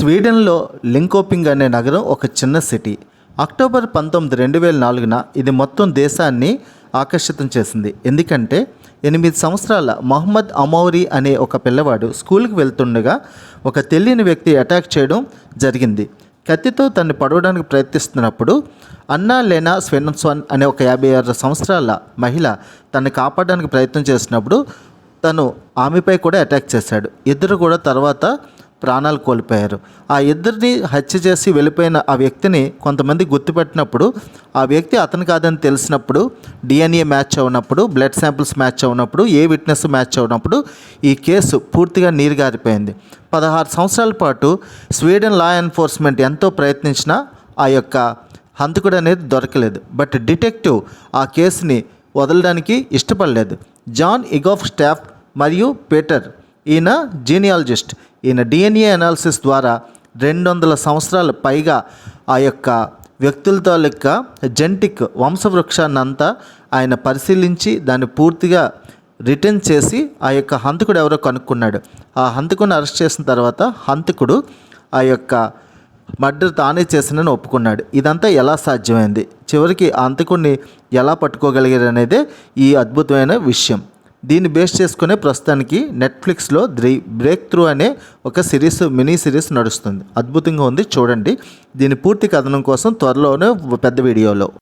స్వీడన్లో Linkoping అనే నగరం ఒక చిన్న సిటీ. అక్టోబర్ పంతొమ్మిది రెండు వేల నాలుగున ఇది మొత్తం దేశాన్ని ఆకర్షితం చేసింది. ఎందుకంటే ఎనిమిది సంవత్సరాల మహమ్మద్ అమౌరి అనే ఒక పిల్లవాడు స్కూల్కి వెళ్తుండగా ఒక తెలియని వ్యక్తి అటాక్ చేయడం జరిగింది. కత్తితో తన్ని పడవడానికి ప్రయత్నిస్తున్నప్పుడు అన్నా లెనా స్వెన్సన్ అనే ఒక యాభై ఆరు సంవత్సరాల మహిళ తన్ని కాపాడడానికి ప్రయత్నం చేసినప్పుడు తను ఆమెపై కూడా అటాక్ చేశాడు. ఇద్దరు కూడా తర్వాత ప్రాణాలు కోల్పోయారు. ఆ ఇద్దరిని హత్య చేసి వెళ్ళిపోయిన ఆ వ్యక్తిని కొంతమంది గుర్తుపెట్టినప్పుడు ఆ వ్యక్తి అతను కాదని తెలిసినప్పుడు డిఎన్ఏ మ్యాచ్ అవునప్పుడు బ్లడ్ శాంపిల్స్ మ్యాచ్ అవునప్పుడు ఏ విట్నెస్ మ్యాచ్ అవునప్పుడు ఈ కేసు పూర్తిగా నీరుగారిపోయింది. పదహారు సంవత్సరాల పాటు స్వీడన్ లా ఎన్ఫోర్స్మెంట్ ఎంతో ప్రయత్నించినా ఆ యొక్క హంతకుడు అనేది దొరకలేదు. బట్ డిటెక్టివ్ ఆ కేసుని వదలడానికి ఇష్టపడలేదు. జాన్ ఇగోఫ్ స్టాఫ్ మరియు పీటర్ ఈయన జీనియాలజిస్ట్. ఈయన డిఎన్ఏ అనాలిసిస్ ద్వారా రెండు వందల సంవత్సరాల పైగా ఆ యొక్క వ్యక్తులతో లెక్క జెంటిక్ వంశవృక్షాన్ని అంతా ఆయన పరిశీలించి దాన్ని పూర్తిగా రిటర్న్ చేసి ఆ యొక్క హంతకుడు ఎవరో కనుక్కున్నాడు. ఆ హంతకుడిని అరెస్ట్ చేసిన తర్వాత హంతకుడు ఆ యొక్క మర్డర్ తానే చేసినని ఒప్పుకున్నాడు. ఇదంతా ఎలా సాధ్యమైంది? చివరికి ఆ హంతకుడిని ఎలా పట్టుకోగలిగారు అనేదే ఈ అద్భుతమైన విషయం. దీన్ని బేస్ చేసుకునే ప్రస్తుతానికి నెట్ఫ్లిక్స్లో ద్రీ బ్రేక్ త్రూ అనే ఒక సిరీస్ మినీ సిరీస్ నడుస్తుంది. అద్భుతంగా ఉంది చూడండి. దీని పూర్తి కథనం కోసం త్వరలోనే పెద్ద వీడియోలో.